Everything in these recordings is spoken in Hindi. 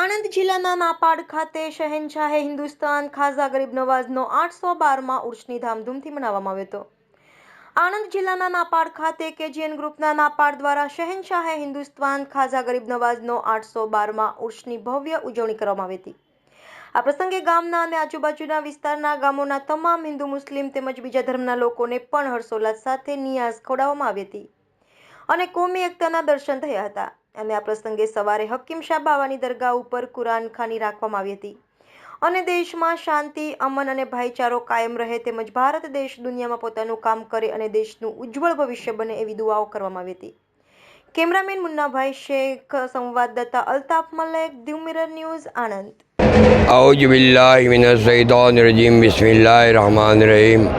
આણંદ જિલ્લાના નાપાડ ખાતે શહેનશાહે હિન્દુસ્તાન ખાઝા ગરીબ નવાઝનો આઠસો બારમાં ઉર્ષની ધામધૂમથી મનાવવામાં આવ્યો હતો. આણંદ જિલ્લાના નાપાડ ખાતે કેજીએન ગ્રુપના નાપાડ દ્વારા શહેનશાહે હિન્દુસ્તાન ખાઝા ગરીબ નવાઝનો આઠસો બારમાં ઉર્ષની ભવ્ય ઉજવણી કરવામાં આવી હતી. આ પ્રસંગે ગામના અને આજુબાજુના વિસ્તારના ગામોના તમામ હિન્દુ, મુસ્લિમ તેમજ બીજા ધર્મના લોકોને પણ હર્ષોલ્લાસ સાથે નિયાઝ ખોડાવવામાં આવી હતી અને કોમી એકતાના દર્શન થયા હતા. અને આ પ્રસંગે સવારે હકીમ શાહ બાવાની દરગાહ ઉપર કુરાન ખાની રાખવામાં આવી હતી. અને દેશમાં શાંતિ, અમન અને ભાઈચારો કાયમ રહે તેમજ ભારત દેશ દુનિયામાં પોતાનું કામ કરે અને દેશનું ઉજ્જવળ ભવિષ્ય બને એવી દુઆઓ કરવામાં આવી હતી. કેમેરામેન મુન્નાભાઈ શેખ, સંવાદદાતા અલ્તાફ મલેક દીવ મિરર ન્યૂઝ આણંદ. અઉજ બિલ્લાહ મિન શૈતાન રજીમ બિસ્મિલ્લાહિર રહમાન રહીમ.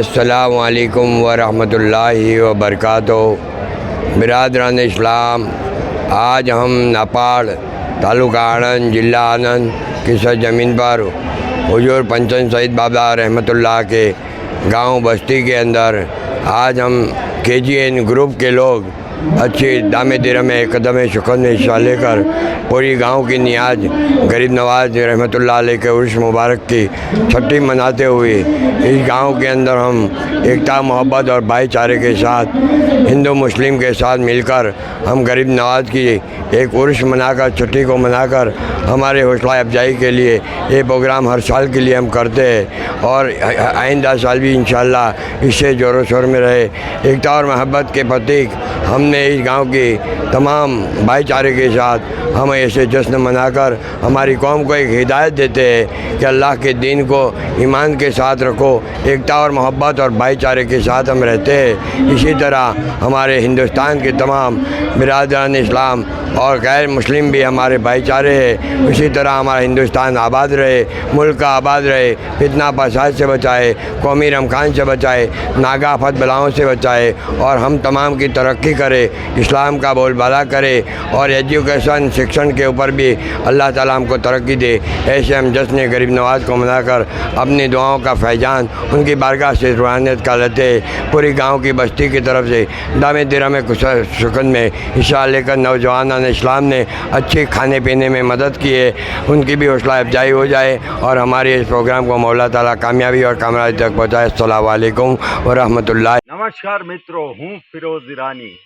અસલામ વાલેકુમ વ રહમતુલ્લાહિ વ બરકાતો બિરાદરાન ઇસ્લામ आज हम नपाड़ तालुका आणंद जिला आनंद की सर ज़मीन पर हजूर पंचन सईद बाबा रहमतुल्लाह के गाँव बस्ती के अंदर आज हम के ग्रुप के लोग अच्छी दामे दिर में कदम शुकन में हिस्सा लेकर पूरी गाँव की नियाज, गरीब नवाज़ रहमतुल्लाह अलैह के उर्स मुबारक की छुट्टी मनाते हुए इस गाँव के अंदर हम एकता, मोहब्बत और भाईचारे के साथ, हिंदू, मुस्लिम के साथ मिलकर हम गरीब नवाज़ की एक उर्स मनाकर छुट्टी को मनाकर हमारे हौसला अफजाई के लिए ये प्रोग्राम हर साल के लिए हम करते हैं और आइंदा साल भी इंशाल्लाह इससे ज़ोरों शोर में रहे। एकता और मोहब्बत के प्रतीक हमने इस गाँव की तमाम भाईचारे के साथ हम ऐसे जश्न मनाकर हमारी कौम को एक हिदायत देते हैं कि अल्लाह के दीन को ईमान के साथ रखो, एकता और मोहब्बत और भाईचारे के साथ हम रहते हैं। इसी तरह हमारे हिंदुस्तान के तमाम बिरादरान इस्लाम और गैर मुस्लिम भी हमारे भाईचारे हैं। इसी तरह हमारा हिंदुस्तान आबाद रहे, मुल्क का आबाद रहे, फितना फसाद से बचाए, कौमी रमखान से बचाए, नागा आफत बलाओं से बचाए और हम तमाम की तरक्की करें। करे, इस्लाम का बोलबाला करे और एजुकेशन, शिक्षण के ऊपर भी अल्लाह ताला हमको तरक्की दे। ऐसे हम जश्न गरीब नवाज़ को मनाकर अपनी दुआओं का फैजान, उनकी बारगाह से रूहानियत का लेते पूरी गाँव की बस्ती की तरफ़ से दामे दिरा में कुछ सुकन में हिस्सा लेकर नौजवान इस्लाम ने अच्छे खाने पीने में मदद की है। उनकी भी हौसला अफजाई हो जाए और हमारे इस प्रोग्राम को मौला ताला कामयाबी और कामराज तक पहुँचाए। असल वरहमल नमस्कार मित्रों, हूँ फिरोज ईरानी।